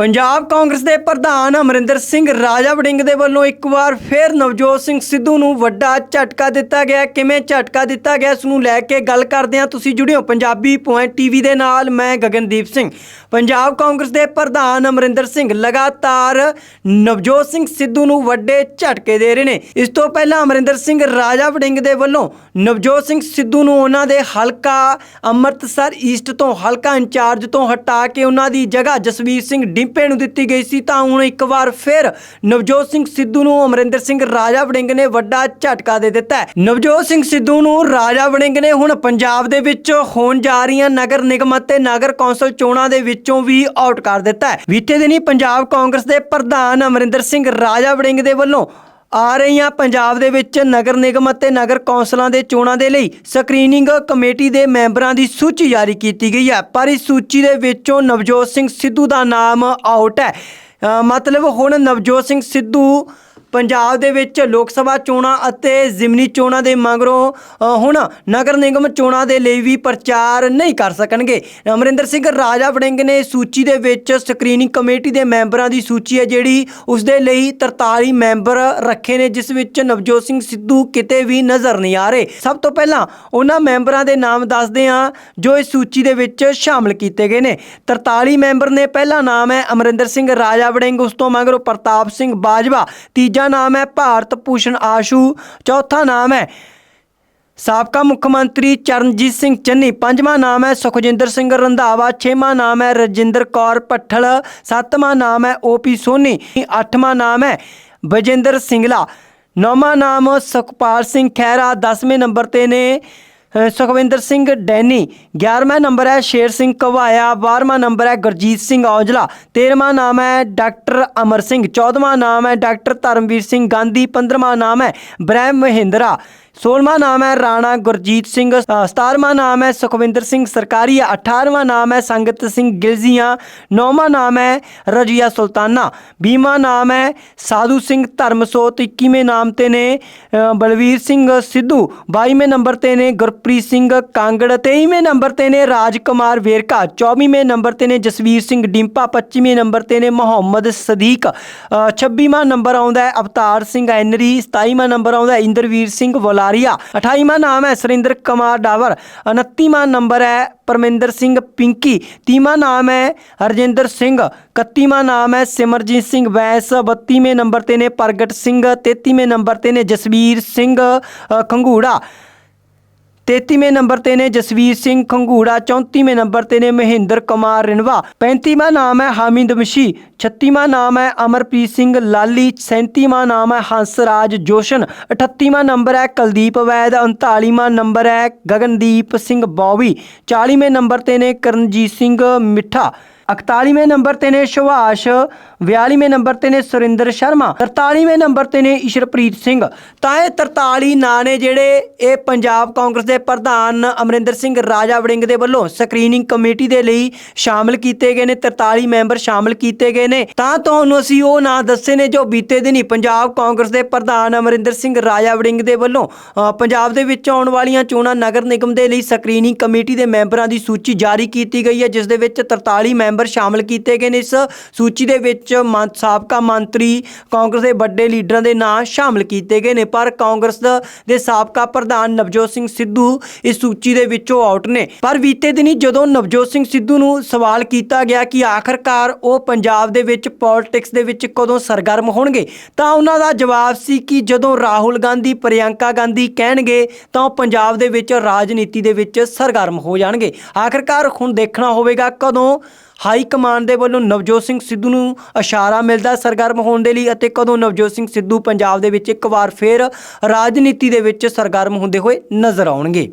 ਪੰਜਾਬ ਕਾਂਗਰਸ ਦੇ ਪ੍ਰਧਾਨ ਅਮਰਿੰਦਰ ਸਿੰਘ ਰਾਜਾ ਵੜਿੰਗ ਦੇ ਵੱਲੋਂ ਇੱਕ ਵਾਰ ਫਿਰ ਨਵਜੋਤ ਸਿੰਘ ਸਿੱਧੂ ਨੂੰ ਵੱਡਾ ਝਟਕਾ ਦਿੱਤਾ ਗਿਆ। ਕਿਵੇਂ ਝਟਕਾ ਦਿੱਤਾ ਗਿਆ, ਇਸ ਨੂੰ ਲੈ ਕੇ ਗੱਲ ਕਰਦੇ ਹਾਂ। ਤੁਸੀਂ ਜੁੜਿਓ ਪੰਜਾਬੀ ਪੁਆਇੰਟ ਟੀਵੀ ਦੇ ਨਾਲ, ਮੈਂ ਗਗਨਦੀਪ ਸਿੰਘ। ਪੰਜਾਬ ਕਾਂਗਰਸ ਦੇ ਪ੍ਰਧਾਨ ਅਮਰਿੰਦਰ ਸਿੰਘ ਲਗਾਤਾਰ ਨਵਜੋਤ ਸਿੰਘ ਸਿੱਧੂ ਨੂੰ ਵੱਡੇ ਝਟਕੇ ਦੇ ਰਹੇ ਨੇ। ਇਸ ਤੋਂ ਪਹਿਲਾਂ ਅਮਰਿੰਦਰ ਸਿੰਘ ਰਾਜਾ ਵੜਿੰਗ ਦੇ ਵੱਲੋਂ ਨਵਜੋਤ ਸਿੰਘ ਸਿੱਧੂ ਨੂੰ ਉਹਨਾਂ ਦੇ ਹਲਕਾ ਅੰਮ੍ਰਿਤਸਰ ਈਸਟ ਤੋਂ, ਹਲਕਾ ਇੰਚਾਰਜ ਤੋਂ ਹਟਾ ਕੇ ਉਹਨਾਂ ਦੀ ਜਗ੍ਹਾ ਜਸਵੀਰ ਸਿੰਘ ਡਿੰਪੇ ਨੂੰ ਦਿੱਤੀ ਗਈ ਸੀ, ਤਾਂ ਹੁਣ ਇੱਕ ਵਾਰ ਫਿਰ ਨਵਜੋਤ ਸਿੰਘ ਸਿੱਧੂ ਨੂੰ ਅਮਰਿੰਦਰ ਸਿੰਘ ਰਾਜਾ ਵੜਿੰਗ ਨੇ ਵੱਡਾ ਝਟਕਾ ਦੇ ਦਿੱਤਾ ਨਵਜੋਤ ਸਿੰਘ ਸਿੱਧੂ ਨੂੰ ਰਾਜਾ ਵੜਿੰਗ ਨੇ ਹੁਣ ਪੰਜਾਬ ਦੇ ਵਿੱਚ ਹੋਣ ਜਾ ਰਹੀਆਂ ਨਗਰ ਨਿਗਮ ਅਤੇ ਨਗਰ ਕੌਂਸਲ ਚੋਣਾਂ ਦੇ ਵਿੱਚੋਂ ਵੀ ਆਊਟ ਕਰ ਦਿੱਤਾ ਬੀਤੇ ਦਿਨੀ ਪੰਜਾਬ ਕਾਂਗਰਸ ਦੇ ਪ੍ਰਧਾਨ ਅਮਰਿੰਦਰ ਸਿੰਘ ਰਾਜਾ ਵੜਿੰਗ ਦੇ ਵੱਲੋਂ ਆ ਰਹੀਆਂ ਪੰਜਾਬ ਦੇ ਵਿੱਚ ਨਗਰ ਨਿਗਮ ਅਤੇ ਨਗਰ ਕੌਂਸਲਾਂ ਦੇ ਚੋਣਾਂ ਦੇ ਲਈ ਸਕਰੀਨਿੰਗ ਕਮੇਟੀ ਦੇ ਮੈਂਬਰਾਂ ਦੀ ਸੂਚੀ ਜਾਰੀ ਕੀਤੀ ਗਈ ਹੈ। ਪਰ ਇਸ ਸੂਚੀ ਦੇ ਵਿੱਚੋਂ ਨਵਜੋਤ ਸਿੰਘ ਸਿੱਧੂ ਦਾ ਨਾਮ ਆਊਟ ਹੈ। ਮਤਲਬ ਹੁਣ ਨਵਜੋਤ ਸਿੰਘ ਸਿੱਧੂ ਪੰਜਾਬ ਦੇ ਵਿੱਚ ਲੋਕ ਸਭਾ ਚੋਣਾਂ ਅਤੇ ਜ਼ਿਮਨੀ ਚੋਣਾਂ ਦੇ ਮਗਰੋਂ ਹੁਣ ਨਗਰ ਨਿਗਮ ਚੋਣਾਂ ਦੇ ਲਈ ਵੀ ਪ੍ਰਚਾਰ ਨਹੀਂ ਕਰ ਸਕਣਗੇ। ਅਮਰਿੰਦਰ ਸਿੰਘ ਰਾਜਾ ਵੜਿੰਗ ਨੇ ਸੂਚੀ ਦੇ ਵਿੱਚ ਸਕਰੀਨਿੰਗ ਕਮੇਟੀ ਦੇ ਮੈਂਬਰਾਂ ਦੀ ਸੂਚੀ ਹੈ, ਜਿਹੜੀ ਉਸ ਦੇ ਲਈ 43 ਮੈਂਬਰ ਰੱਖੇ ਨੇ, ਜਿਸ ਵਿੱਚ ਨਵਜੋਤ ਸਿੰਘ ਸਿੱਧੂ ਕਿਤੇ ਵੀ ਨਜ਼ਰ ਨਹੀਂ ਆ ਰਹੇ। ਸਭ ਤੋਂ ਪਹਿਲਾਂ ਉਹਨਾਂ ਮੈਂਬਰਾਂ ਦੇ ਨਾਮ ਦੱਸਦੇ ਹਾਂ, ਜੋ ਇਸ ਸੂਚੀ ਦੇ ਵਿੱਚ ਸ਼ਾਮਲ ਕੀਤੇ ਗਏ ਨੇ। 43 ਮੈਂਬਰ ਨੇ, ਪਹਿਲਾ ਨਾਮ ਹੈ ਅਮਰਿੰਦਰ ਸਿੰਘ ਰਾਜਾ ਵੜਿੰਗ ਉਸ ਤੋਂ ਮਗਰੋਂ ਪ੍ਰਤਾਪ ਸਿੰਘ ਬਾਜਵਾ, ਤੀਜਾ ਨਾਮ ਹੈ ਭਾਰਤ ਭੂਸ਼ਣ ਆਸ਼ੂ, ਚੌਥਾ ਨਾਮ ਹੈ ਸਾਬਕਾ ਮੁੱਖ ਮੰਤਰੀ ਚਰਨਜੀਤ ਸਿੰਘ ਚੰਨੀ, ਪੰਜਵਾਂ ਨਾਮ ਹੈ ਸੁਖਜਿੰਦਰ ਸਿੰਘ ਰੰਧਾਵਾ, ਛੇਵਾਂ ਨਾਮ ਹੈ ਰਜਿੰਦਰ ਕੌਰ ਭੱਠਲ, ਸੱਤਵਾਂ ਨਾਮ ਹੈ ਓਪੀ ਸੋਨੀ, ਅੱਠਵਾਂ ਨਾਮ ਹੈ ਬਜਿੰਦਰ ਸਿੰਗਲਾ, ਨੌਵਾਂ ਨਾਮ ਸੁਖਪਾਲ ਸਿੰਘ ਖਹਿਰਾ 10ਵੇਂ ਨੰਬਰ ਤੇ ਨੇ ਸੁਖਵਿੰਦਰ ਸਿੰਘ ਡੈਨੀ 11ਵਾਂ ਨੰਬਰ ਹੈ ਸ਼ੇਰ ਸਿੰਘ ਕਵਾਇਆ 12ਵਾਂ ਨੰਬਰ ਹੈ ਗੁਰਜੀਤ ਸਿੰਘ ਔਜਲਾ 13ਵਾਂ ਨਾਮ ਹੈ ਡਾਕਟਰ ਅਮਰ ਸਿੰਘ 14ਵਾਂ ਨਾਮ ਹੈ ਡਾਕਟਰ ਧਰਮਵੀਰ ਸਿੰਘ ਗਾਂਧੀ 15ਵਾਂ ਨਾਮ ਹੈ ਬ੍ਰਹਮ ਮਹਿੰਦਰਾ 16ਵਾਂ ਨਾਮ ਹੈ ਰਾਣਾ ਗੁਰਜੀਤ ਸਿੰਘ ਅ, 17ਵਾਂ ਨਾਮ ਹੈ ਸੁਖਵਿੰਦਰ ਸਿੰਘ ਸਰਕਾਰੀਆ 18ਵਾਂ ਨਾਮ ਹੈ ਸੰਗਤ ਸਿੰਘ ਗਿਲਜ਼ੀਆਂ 9ਵਾਂ ਨਾਮ ਹੈ ਰਜੀਆ ਸੁਲਤਾਨਾ 20ਵਾਂ ਨਾਮ ਹੈ ਸਾਧੂ ਸਿੰਘ ਧਰਮਸੋਤ 21ਵੇਂ ਨਾਮ ਤੇ ਨੇ ਬਲਵੀਰ ਸਿੰਘ ਸਿੱਧੂ 22ਵੇਂ ਨੰਬਰ ਤੇ ਨੇ ਗੁਰਪ੍ਰੀਤ ਸਿੰਘ ਕਾਂਗੜ 23ਵੇਂ ਨੰਬਰ ਤੇ ਨੇ ਰਾਜਕੁਮਾਰ ਵੇਰਕਾ 24ਵੇਂ ਨੰਬਰ ਤੇ ਨੇ ਜਸਵੀਰ ਸਿੰਘ ਡਿੰਪਾ 25ਵੇਂ ਨੰਬਰ ਤੇ ਨੇ ਮੁਹੰਮਦ ਸਦੀਕ ਅ, 26ਵਾਂ ਨੰਬਰ ਆਉਂਦਾ ਹੈ ਅਵਤਾਰ ਸਿੰਘ ਐਨਰੀ 27ਵਾਂ ਨੰਬਰ ਆਉਂਦਾ ਹੈ ਇੰਦਰਵੀਰ ਸਿੰਘ ਵਲਾਰੀਆ 28ਵਾਂ ਨਾਮ ਹੈ ਸੁਰਿੰਦਰ ਕੁਮਾਰ ਡਾਵਰ। 29ਵਾਂ ਨੰਬਰ ਹੈ ਪਰਮਿੰਦਰ ਸਿੰਘ ਪਿੰਕੀ। 30ਵਾਂ ਨਾਮ ਹੈ ਹਰਜਿੰਦਰ ਸਿੰਘ। 31ਵਾਂ ਨਾਮ ਹੈ ਸਿਮਰਜੀਤ ਸਿੰਘ ਵੈਸ 32ਵੇਂ ਨੰਬਰ ਤੇ ਨੇ ਪ੍ਰਗਟ ਸਿੰਘ। 33ਵੇਂ ਨੰਬਰ ਤੇ ਨੇ ਜਸਵੀਰ ਸਿੰਘ ਅ, ਖੰਗੂੜਾ। 33ਵੇਂ ਨੰਬਰ ਤੇ ਨੇ ਜਸਵੀਰ ਸਿੰਘ ਖੰਗੂੜਾ 34ਵੇਂ ਨੰਬਰ ਤੇ ਨੇ ਮਹਿੰਦਰ ਕੁਮਾਰ ਰਿਨਵਾ 35ਵਾਂ ਨਾਮ ਹੈ ਹਾਮਿਦ ਮਸ਼ੀ 36ਵਾਂ ਨਾਮ ਹੈ ਅਮਰਪ੍ਰੀਤ ਸਿੰਘ ਲਾਲੀ 37ਵਾਂ ਨਾਮ ਹੈ ਹੰਸਰਾਜ ਜੋਸ਼ਨ 38ਵਾਂ ਨੰਬਰ ਹੈ ਕੁਲਦੀਪ ਵੈਦ 39ਵਾਂ ਨੰਬਰ ਹੈ ਗਗਨਦੀਪ ਸਿੰਘ ਬੌਵੀ 40ਵੇਂ ਨੰਬਰ ਤੇ ਨੇ ਕਰਨਜੀਤ ਸਿੰਘ ਮਿੱਠਾ। 41ਵੇਂ ਨੰਬਰ ਤੇ ਨੇ ਸੁਭਾਸ਼ 42ਵੇਂ ਨੰਬਰ ਤੇ ਨੇ ਸੁਰਿੰਦਰ ਸ਼ਰਮਾ 43ਵੇਂ ਨੰਬਰ ਤੇ ਨੇ ਈਸ਼ਰਪ੍ਰੀਤ ਸਿੰਘ। ਤਾਂ ਇਹ 43 ਨਾਂ ਨੇ ਜਿਹੜੇ ਇਹ ਪੰਜਾਬ ਕਾਂਗਰਸ ਦੇ ਪ੍ਰਧਾਨ ਅਮਰਿੰਦਰ ਸਿੰਘ ਰਾਜਾ ਵੜਿੰਗ ਦੇ ਵੱਲੋਂ ਸਕਰੀਨਿੰਗ ਕਮੇਟੀ ਦੇ ਲਈ ਸ਼ਾਮਲ ਕੀਤੇ ਗਏ ਨੇ 43 ਮੈਂਬਰ ਸ਼ਾਮਲ ਕੀਤੇ ਗਏ ਨੇ। ਤਾਂ ਤੁਹਾਨੂੰ ਅਸੀਂ ਉਹ ਨਾਂ ਦੱਸੇ ਨੇ ਜੋ ਬੀਤੇ ਦਿਨੀ ਪੰਜਾਬ ਕਾਂਗਰਸ ਦੇ ਪ੍ਰਧਾਨ ਅਮਰਿੰਦਰ ਸਿੰਘ ਰਾਜਾ ਵੜਿੰਗ ਦੇ ਵੱਲੋਂ ਪੰਜਾਬ ਦੇ ਵਿੱਚ ਆਉਣ ਵਾਲੀਆਂ ਚੋਣਾਂ ਨਗਰ ਨਿਗਮ ਦੇ ਲਈ ਸਕਰੀਨਿੰਗ ਕਮੇਟੀ ਦੇ ਮੈਂਬਰਾਂ ਦੀ ਸੂਚੀ ਜਾਰੀ ਕੀਤੀ ਗਈ ਹੈ, ਜਿਸ ਦੇ ਵਿੱਚ 43 ਮੈਂਬਰ ਸ਼ਾਮਲ ਕੀਤੇ ਗਏ ਨੇ। ਇਸ ਸੂਚੀ ਦੇ ਵਿੱਚ ਸਾਬਕਾ ਮੰਤਰੀ, ਕਾਂਗਰਸ ਦੇ ਵੱਡੇ ਲੀਡਰਾਂ ਦੇ ਨਾਂ ਸ਼ਾਮਲ ਕੀਤੇ ਗਏ ਨੇ, ਪਰ ਕਾਂਗਰਸ ਦੇ ਸਾਬਕਾ ਪ੍ਰਧਾਨ ਨਵਜੋਤ ਸਿੰਘ ਸਿੱਧੂ ਇਸ ਸੂਚੀ ਦੇ ਵਿੱਚੋਂ ਆਊਟ ਨੇ। ਪਰ ਬੀਤੇ ਦਿਨੀ ਜਦੋਂ ਨਵਜੋਤ ਸਿੰਘ ਸਿੱਧੂ ਨੂੰ ਸਵਾਲ ਕੀਤਾ ਗਿਆ ਕਿ ਆਖਰਕਾਰ ਉਹ ਪੰਜਾਬ ਦੇ ਵਿੱਚ ਪੋਲਿਟਿਕਸ ਦੇ ਵਿੱਚ ਕਦੋਂ ਸਰਗਰਮ ਹੋਣਗੇ, ਤਾਂ ਉਹਨਾਂ ਦਾ ਜਵਾਬ ਸੀ ਕਿ ਜਦੋਂ ਰਾਹੁਲ ਗਾਂਧੀ, ਪ੍ਰਿਯੰਕਾ ਗਾਂਧੀ ਕਹਿਣਗੇ, ਤਾਂ ਉਹ ਪੰਜਾਬ ਦੇ ਵਿੱਚ ਰਾਜਨੀਤੀ ਦੇ ਵਿੱਚ ਸਰਗਰਮ ਹੋ ਜਾਣਗੇ। ਆਖਰਕਾਰ ਹੁਣ ਦੇਖਣਾ ਹੋਵੇਗਾ ਕਦੋਂ ਹਾਈ ਕਮਾਂਡ ਦੇ ਵੱਲੋਂ ਨਵਜੋਤ ਸਿੰਘ ਸਿੱਧੂ ਨੂੰ ਇਸ਼ਾਰਾ ਮਿਲਦਾ ਸਰਗਰਮ ਹੋਣ ਦੇ ਲਈ ਅਤੇ ਕਦੋਂ ਨਵਜੋਤ ਸਿੰਘ ਸਿੱਧੂ ਪੰਜਾਬ ਦੇ ਵਿੱਚ ਇੱਕ ਵਾਰ ਫੇਰ ਰਾਜਨੀਤੀ ਦੇ ਵਿੱਚ ਸਰਗਰਮ ਹੁੰਦੇ ਹੋਏ ਨਜ਼ਰ ਆਉਣਗੇ।